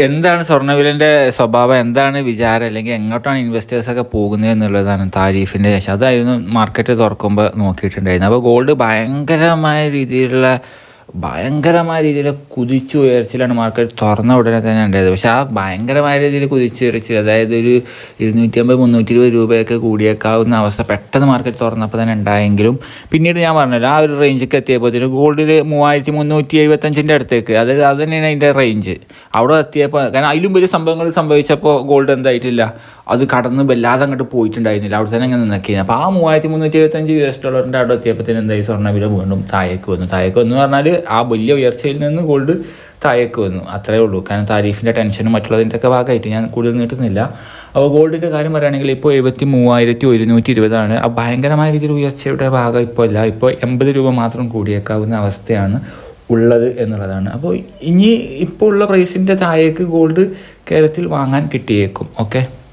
എന്താണ് സ്വർണവിലന്റെ സ്വഭാവം? എന്താണ് വിചാരം? അല്ലെങ്കിൽ എങ്ങോട്ടാണ് ഇൻവെസ്റ്റേഴ്സൊക്കെ പോകുന്നത് എന്നുള്ളതാണ് താരീഫിന്റെ ശേഷം. അതായിരുന്നു മാർക്കറ്റ് തുറക്കുമ്പോൾ നോക്കിയിട്ടുണ്ടായിരുന്നത്. അപ്പോൾ ഗോൾഡ് ഭയങ്കരമായ രീതിയിലുള്ള ഭയങ്കരമായ രീതിയിൽ കുതിച്ചു ഉയർച്ചയിലാണ് മാർക്കറ്റ് തുറന്ന ഉടനെ തന്നെ ഉണ്ടായത്. പക്ഷെ ആ ഭയങ്കരമായ രീതിയിൽ കുതിച്ചു ഉയർച്ചയിൽ അതായത് ഒരു ഇരുന്നൂറ്റി അമ്പത് മുന്നൂറ്റി ഇരുപത് രൂപയൊക്കെ കൂടിയേക്കാവുന്ന അവസ്ഥ പെട്ടെന്ന് മാർക്കറ്റ് തുറന്നപ്പോൾ തന്നെ ഉണ്ടായെങ്കിലും പിന്നീട് ഞാൻ പറഞ്ഞല്ലോ ആ ഒരു റേഞ്ചൊക്കെ എത്തിയപ്പോൾ ഗോൾഡിൽ മൂവായിരത്തി മുന്നൂറ്റി എഴുപത്തഞ്ചിന്റെ അടുത്തേക്ക്. അതായത് അത് തന്നെയാണ് അതിന്റെ റേഞ്ച് അവിടെ എത്തിയപ്പോൾ കാരണം അതിലും വലിയ സംഭവങ്ങൾ സംഭവിച്ചപ്പോൾ ഗോൾഡ് എന്തായിട്ടില്ല. അത് കടന്ന് വല്ലാതെ അങ്ങോട്ട് പോയിട്ടുണ്ടായിരുന്നില്ല. അവിടെ തന്നെ അങ്ങനെ നിന്നൊക്കെയാണ് അപ്പോൾ ആ മൂവായിരത്തി മുന്നൂറ്റി എഴുപത്തഞ്ച് യു എസ് ഡോളറിന്റെ അവിടെ എത്തിയപ്പോഴത്തേന് എന്തായി? സ്വർണവില വീണ്ടും താഴേക്ക് വന്നു. താഴേക്ക് വന്നു പറഞ്ഞാൽ ആ വലിയ ഉയർച്ചയിൽ നിന്ന് ഗോൾഡ് താഴേക്ക് വന്നു. അത്രയേ ഉള്ളൂ. കാരണം താരീഫിന്റെ ടെൻഷനും മറ്റുള്ളതിന്റെ ഒക്കെ ഭാഗമായിട്ട് ഞാൻ കൂടുതൽ നീട്ടുന്നില്ല. അപ്പോൾ ഗോൾഡിന്റെ കാര്യം പറയുകയാണെങ്കിൽ ഇപ്പോൾ എഴുപത്തി മൂവായിരത്തി ഒരുന്നൂറ്റി ഇരുപതാണ് ആ ഭയങ്കരമായ രീതിയിൽ ഉയർച്ചയുടെ ഭാഗം ഇപ്പോൾ അല്ല. ഇപ്പോൾ എൺപത് രൂപ മാത്രം കൂടിയേക്കാവുന്ന അവസ്ഥയാണ് ഉള്ളത് എന്നുള്ളതാണ്. അപ്പോൾ ഇനി ഇപ്പോൾ ഉള്ള പ്രൈസിന്റെ താഴേക്ക് ഗോൾഡ് കേരളത്തിൽ വാങ്ങാൻ കിട്ടിയേക്കും. ഓക്കെ